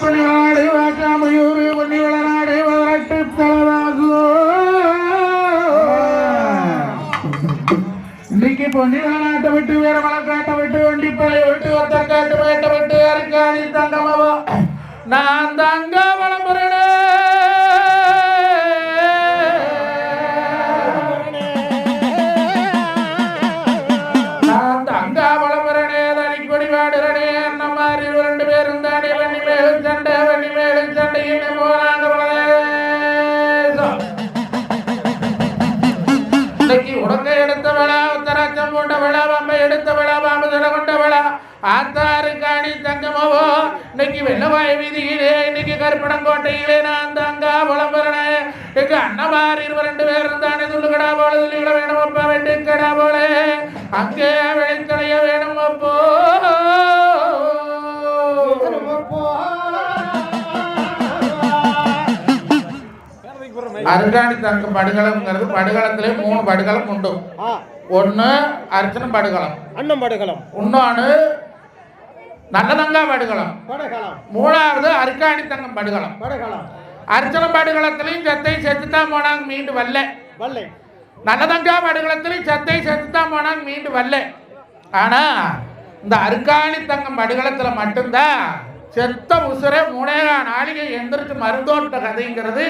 பள்ளி நாடு வாக்காமையூர் பொன்னி வளநாடு வளரட்டு இன்னைக்கு பொன்னி வளநாட்டை விட்டு வேற மலக்காட்டை விட்டு வண்டிப்பளை விட்டு ஒத்தக்காட்டு வேட்டை விட்டு அருக்காணி தங்கமாவா. நான் தங்க வெள்ளவாய் வீதியிலே இன்னைக்கு கருப்பணங்கோட்டையிலே நான் தங்கா விளம்பரனே எங்க அண்ணமார் இருவர் ரெண்டு பேர் இருந்தானே துள்ளுகடா போல துள்ளிகளை வேணும் அப்பா வெட்டுக்கடா போல. அங்கே விளைத்தலைய வேணும் அப்போ. அருகாணி தங்க படுகளம்ங்கிறது படுகளத்திலே மூணு படுகளம் உண்டு. ஒன்று அர்ச்சனை படுகளம் அன்னம் படுகளம் இன்னொன்று மூணாவது அருக்காணி தங்கம் படுகளம் படகளம் அர்ச்சனை படுகளத்திலையும் செத்தை செத்து தான் போனாங்க மீண்டு வரல. வல்லை நல்லதங்கா படுகளத்திலையும் செத்தை செத்து தான் போனாங்க மீண்டு வரல. ஆனா இந்த அருக்காணி தங்கம் படுகளத்துல மட்டும்தான் செத்த உசுரை மூணேகா நாளிகை எந்திரிச்சு மருந்தோட்ட கதைங்கிறது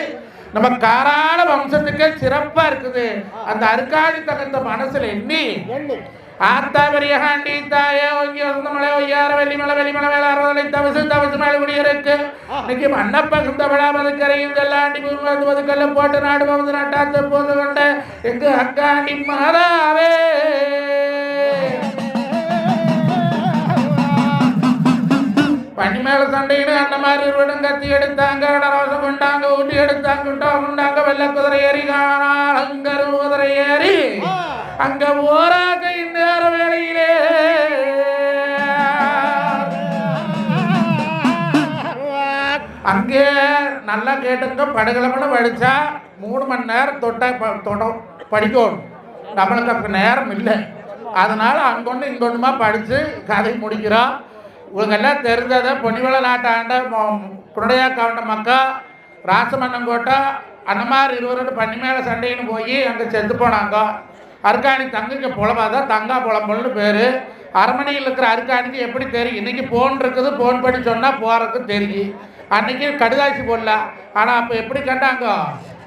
நம்ம காராள வம்சத்துக்கே சிறப்பா இருக்குது. அந்த அருக்காணி தங்கத்தை மனசுல எண்ணி. எண்ணி ஆத்தா பெரிய ஹாண்டி தாயே ஒங்கி வசந்த மலை ஒய்யார வெள்ளிமலை வெள்ளிமலை வேளாறுதலை தவசு தவசு மேல குடியிருக்கு. இன்னைக்கு மண்ணப்ப குந்த விழா மதுக்கரையும் செல்லாண்டி வந்து மதுக்கல்ல போட்டு நாடு வந்து நட்டாத்த போது கொண்ட எங்கு அக்காண்டி மாதாவே பனி மேல சண்டைன்னு அந்த மாதிரி இருவரும் கத்தி எடுத்தாங்க ரோசம் கொண்டாங்க ஊட்டி எடுத்தாங்க குண்டா கொண்டாங்க வெள்ளை குதிரை ஏறி காணாங்கரு குதிரை ஏறி அங்க ஓராக இந்நேர அங்கே நல்லா கேட்டுங்க படுகளம்னு படித்தா மூணு மணி நேரம் தொட்ட ப- தொட படிக்கணும். நம்மளுக்கு அப்போ நேரம் இல்லை. அதனால் அங்கொன்று இங்கொன்றுமா படித்து கதை முடிக்கிறோம் இவங்கெல்லாம் தெரிஞ்சதை பொன்னிவள நாட்டாண்ட குடையா கவுண்ட மக்கா ராசமன்னங்கோட்டை அந்த மாதிரி இருவரோட பண்ணி மேலே சண்டைன்னு போய் அங்கே செத்து போனாங்க. அருக்காணி புலமா தான் தங்கா புலம்பல்னு பேர். அரமனையில் இருக்கிற அருக்காணிக்கு எப்படி தெரியும்? இன்னைக்கு ஃபோன் இருக்குது ஃபோன் பண்ணி சொன்னால் போகிறதுக்கு தெரியும். அன்னைக்கு கடுதாசி போடலாம் ஆனால் அப்போ எப்படி கண்டாங்க?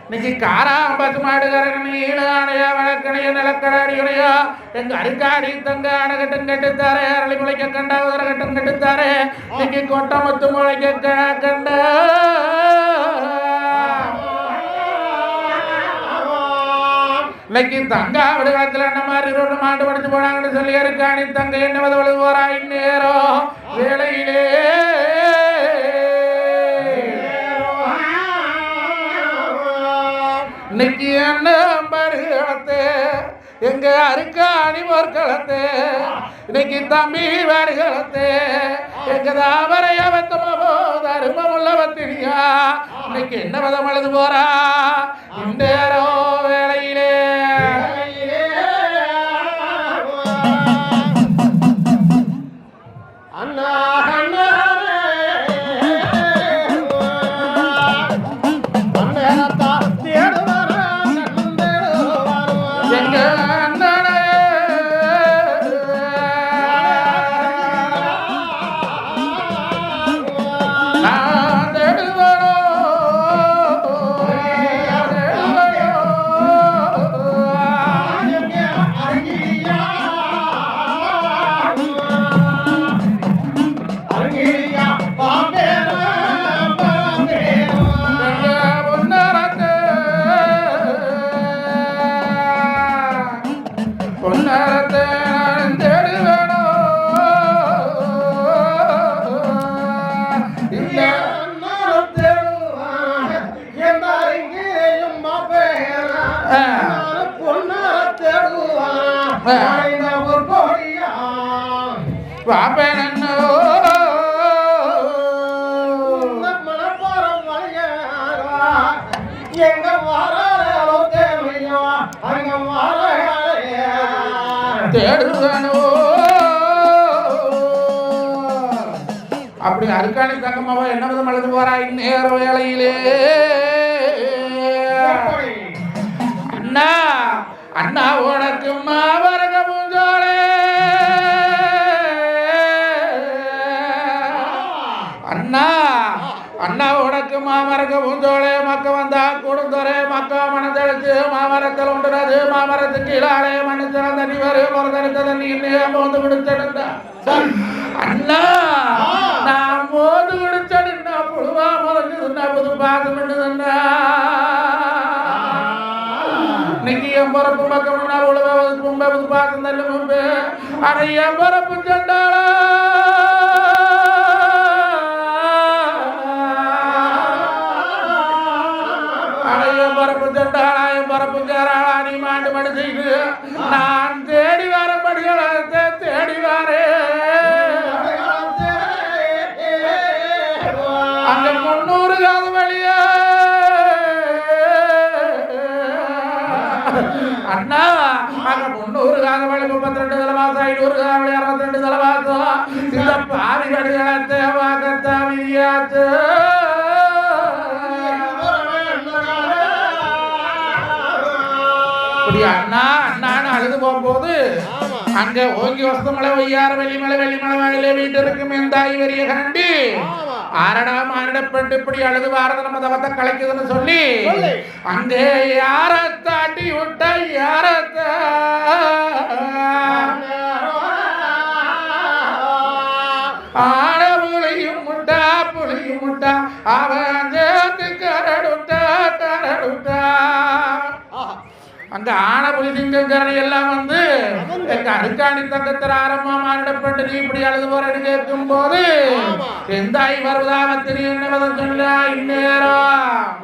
இன்னைக்கு காரா பசு மாடுகாரன் ஈழானையா வழக்கணைய நிலக்கடாடியுடையா எங்க அருக்காடி தங்க அணகட்டும் கட்டுத்தாரே அரளி முளைக்க கண்டா உதரகட்டும் கட்டுத்தாரே. இன்னைக்கு கொட்டை முத்து முளைக்க க- கண்டா. இன்னைக்கு தங்கா விடுகாலத்துல என்ன மாதிரி ரோடு மாண்டு படிச்சு போனாங்கன்னு சொல்லி இருக்காணி தங்க என்ன வதவழு போறா இந்நேரம் வேலையிலே இன்னைக்கு என்ன பருகளத்து எங்க அருக்காணி போர்க்களத்து இன்னைக்கு தம்பி வருகளத்து எங்க தாமரைய வத்தமோ தருமமுள்ள வத்தினியா இன்னைக்கு என்ன விதம் அழுது போறா இந்நேரம் அப்படி அருக்காணி தங்கம்மாவா என்ன விதம் அழுது போறா? இந்நேர வேளையிலே. எப்படி? அண்ணா அண்ணா உனக்கு மாவரக மாமரக்க பூஞ்சோலே மக்க வந்தா கொடுந்தொரே மக்கா மனதளிச்சு மாமரத்தில் உண்டுறது மாமரத்து கீழாலே மனுஷன தண்ணி வரு முறதளித்த தண்ணி இன்னும் போந்து விடுத்தடுந்தா அண்ணா நான் மோந்து விடுத்தடுந்தா புழுவா முறைஞ்சதுன்னா புது பாசம் பண்ணுதுன்னா இன்னைக்கு என் பரப்பு பக்கம் நான் உழவது கும்ப புது பாசம் தள்ளு முன்பு. அட என் பரப்பு சென்றாளா? ரெண்டு தலவாசம் இந்த வாக்கத்தாவியாச்சு இப்படி அண்ணா அண்ணான்னு அழுது போகும்போது அங்க ஓங்கி வசமலை ஒய்யார வெள்ளிமலை வெள்ளிமலை வாயிலே வீட்டு இருக்கும் எந்தாய் வெறிய கண்டி ஆரடா மானிடப்பட்டு இப்படி அழுது வாரத நம்ம தவத்தை கலைக்குதுன்னு சொல்லி சொல்லி. அங்கே யார தாண்டி விட்ட யாரத்த? அங்க ஆன புலி சிங்கக்கரணி எல்லாம் வந்து எங்க அருக்காணி தங்கத்தில் ஆரம்பமா மானிடப்பட்டு நீ இப்படி அழுது போறேன்னு கேட்கும் போது எந்தாய் வருவதாக தெரியும் என்ன சொல்ல இந்நேரம்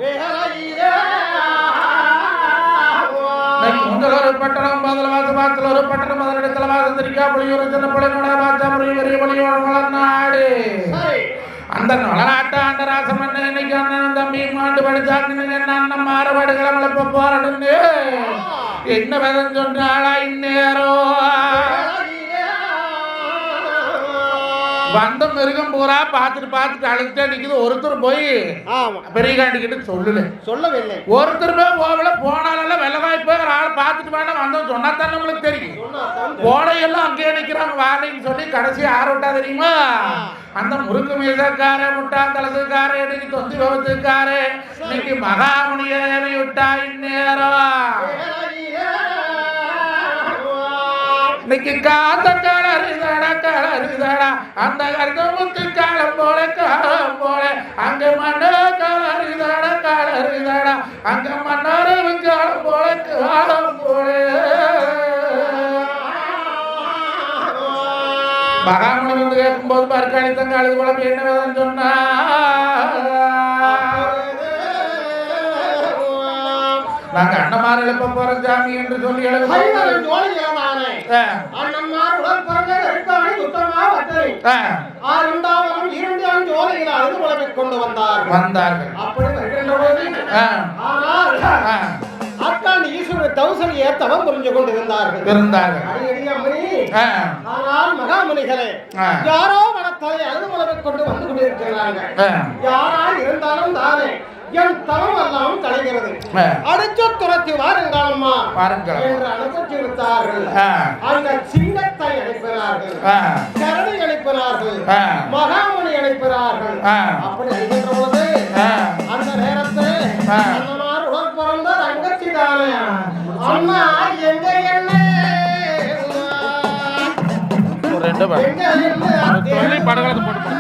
ஒரு பட்டணம் பதில் வாச பாத்தில் ஒரு பட்டணம் பதினெடுக்கல வாசம் தெரியா புளியூர் சின்ன புள்ளையோட வாசா முறை பெரிய புளியோட வளர்நாடு. அந்த நொலநாட்டு ஆண்ட ராசமண்ண இன்னைக்கு அண்ணன் தம்பி மாண்டு படிச்சாங்க என்ன அண்ணன் மாறுபாடு கிளம்பளப்ப போறடுன்னு என்ன விதம் சொன்னாளா இந்நேரம் வந்த மிருகம் பூரா பார்த்துட்டு பார்த்துட்டு அழுதுட்டே நிக்குது. ஒருத்தர் போய் ஆமா. பெரிய காண்டிக்கிட்டு சொல்லல. சொல்லவில்லை. ஒருத்தருமே போகல போனாலும் வெள்ளவாய் போய் ஆள் பார்த்துட்டு வேணா வந்தோம் சொன்னா தான் நம்மளுக்கு தெரியும். கோடையெல்லாம் அங்கேயே நிக்கிறாங்க வாழைன்னு சொல்லி கடைசி விட்டா தெரியுமா? அந்த முறுக்கு மீதக்கார முட்டா தலசுக்கார இன்னைக்கு தொந்தி பவத்துக்கார இன்னைக்கு மகாமுனியை விட்டா இந்நேரம். இன்னைக்கு காத்த கலருதடா கலருதடா அந்த கருத்தமுத்து காலம் போல காலம் போல. அங்க மண்ண கலருதடா கலருதடா அங்க மன்னரவு காலம் போல காலம் போல. மகாமணி வந்து கேட்கும்போது பற்காணி தங்க அழுது போல என்ன சொன்னா? நாங்க அண்ணமாரில் எழுப்ப போறோம் சாமி என்று சொல்லி எழுத ஆ, ஆ, கொண்டு வந்தார்கள். வந்தார்கள். அப்படி வருகின்ற போது ஆ, ஆனால் ஆ, அக்காண்டி ஈஸ்வரர் தௌசனிய தவம் புரிஞ்சு கொண்டு இருந்தார்கள். இருந்தார்கள் ஆனால் மகாமுனிகளே. யாரோ மனத்தலை அழுதுமலவை கொண்டு வந்து கொண்டிருக்கிறாங்க யாரா இருந்தாலும் தானே என் தவம் எல்லாம் கலைகிறது ஆ. அடிச்சு துரத்தி வாருங்களம்மா வாருங்கள். என்று அனுப்பிச்சிருத்தார்கள் ஆ. அந்த சிங்கத்தை அனுப்பினார்கள் ஆ. மகாமுனி அனுப்பினார்கள் ஆ. அப்படி அனுப்பின்ற பொழுது ஆ. அந்த நேரத்தில். அண்ணனார் உடல் பிறந்த தங்கச்சி தானே அண்ணா எங்க என்ன ரெண்டு பேர் படகளத்தை போட்டு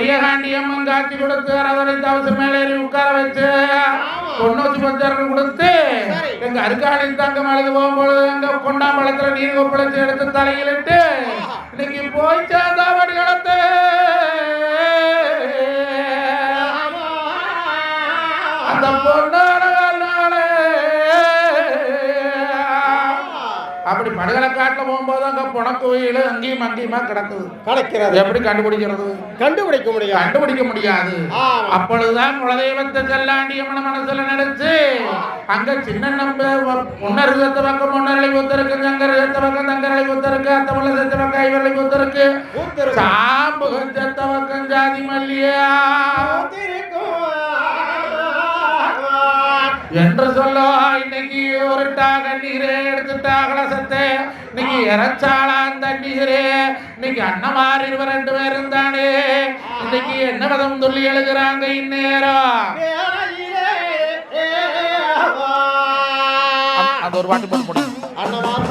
பெரியகாண்டி அம்மன் காட்சி கொடுத்து அரவரை தவசம் மேலேறி உட்கார வச்சு பொன்னூத்தி பஞ்சார்கள் கொடுத்து. எங்க அருக்காணி தங்கம் அழுது போகும்பொழுது எங்க கொண்டாம்பழத்துல நீர் கொப்பளிச்சு எடுத்து தலையிலிட்டு இன்னைக்கு போய் சேர்ந்தா வடிகளத்தை அந்த பொண்ணான அப்படி படுகலக்காட்டுல போகும்போது அங்க புணக்குவையில் அங்கேயும் அங்கேயுமா கிடக்குது. கிடைக்கிறது எப்படி கண்டுபிடிக்கிறது? கண்டுபிடிக்க முடியாது. கண்டுபிடிக்க முடியாது. அப்பொழுதுதான் குலதெய்வத்தை செல்லாண்டிய மன மனசுல நினைச்சு அங்க சின்ன நம்ப முன்னர் விதத்த பக்கம் முன்னரளி புத்தருக்கு சங்கர் விதத்த பக்கம் தங்கரளி புத்தருக்கு அத்தமிழ செத்த பக்கம் ஐவரளி பூத்திருக்கு. சாம்பு செத்த பக்கம் ஜாதி மல்லியா. என்று சொல்ல இன்னைக்கு ஒருட்டா கண்ணீரே எடுத்துட்டா கலசத்தை இன்னைக்கு இறச்சாளா தண்ணீரே இன்னைக்கு அண்ணமார் இருவர் ரெண்டு பேரும் தானே இன்னைக்கு என்ன பதம் சொல்லி எழுதுறாங்க இந்நேரம் அது ஒரு போட்டு முடியும் அண்ணமார்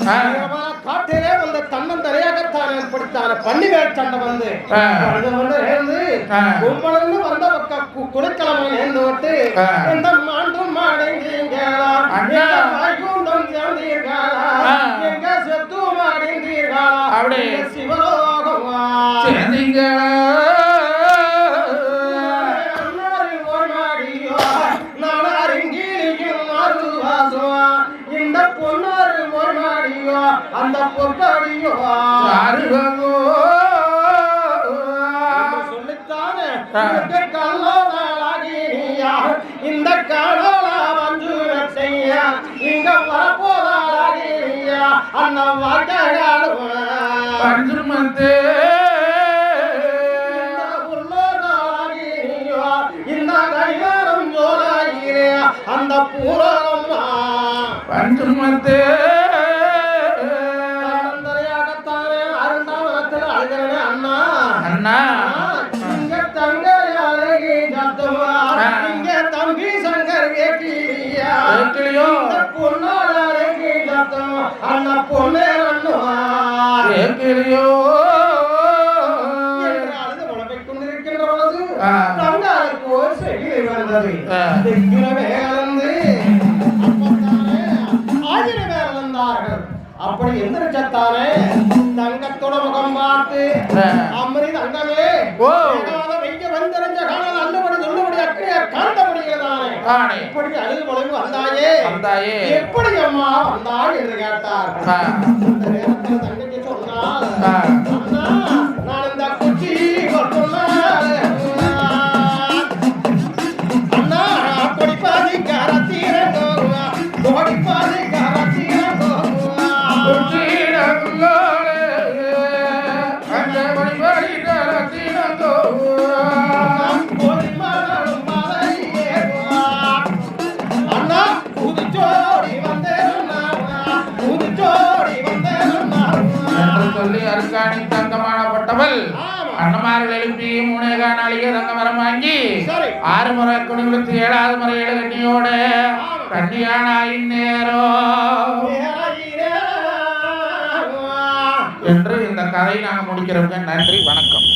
காட்டில வந்த வந்த தன்னந்தரையாகத்தான் ஏற்படுத்தான பன்னிவேல் சண்டை வந்து. அது வந்து சேர்ந்து ஆ. கும்பலிருந்து வந்த பக்க குடிக்கிழமை நேர்ந்து விட்டு. இந்த அண்ணா. எங்க வைகுண்டம் சேர்ந்தீர்களா. எங்க செத்து மாடேங்கீர்களா அப்படி. எங்க சிவலோகமா சேர்ந்தீங்களா ஜோலாகிரே, அந்த அருண்டாவனத்தில் அழுகிறனே அண்ணா. அண்ணா. இங்க தங்கை அழகி சத்தமா. இங்க தம்பி சங்கர்? இந்த பொன்னாள் அழகி சத்தமா அண்ணா பொண்ணே வந்தார்கள் அப்படி எந்திரிச்சத்தானே தங்கத்தோட முகம் பார்த்து ஆ. அம்மனி தங்கமே வைக்க வந்தறிஞ்ச காலம் நல்லபடி சொல்லுபடி அக்கறைய காண்ட முடிகிறதானே இப்படி அழுது புலம்பி வந்தாயே. வந்தாயே. எப்படி அம்மா வந்தாள் என்று கேட்டார். அந்த நேரத்தில் தங்கச்சி சொன்னால் ஆமா. அன்னமார்கள் எழுப்பி மூணேகா நாளிகை தங்க மரம் வாங்கி. ஆறு முறை குடி கொடுத்து ஏழாவது முறை ஏழு கண்ணியோட நேரம் என்று இந்த கதையை நாங்கள் முடிக்கிறோங்க நன்றி வணக்கம்.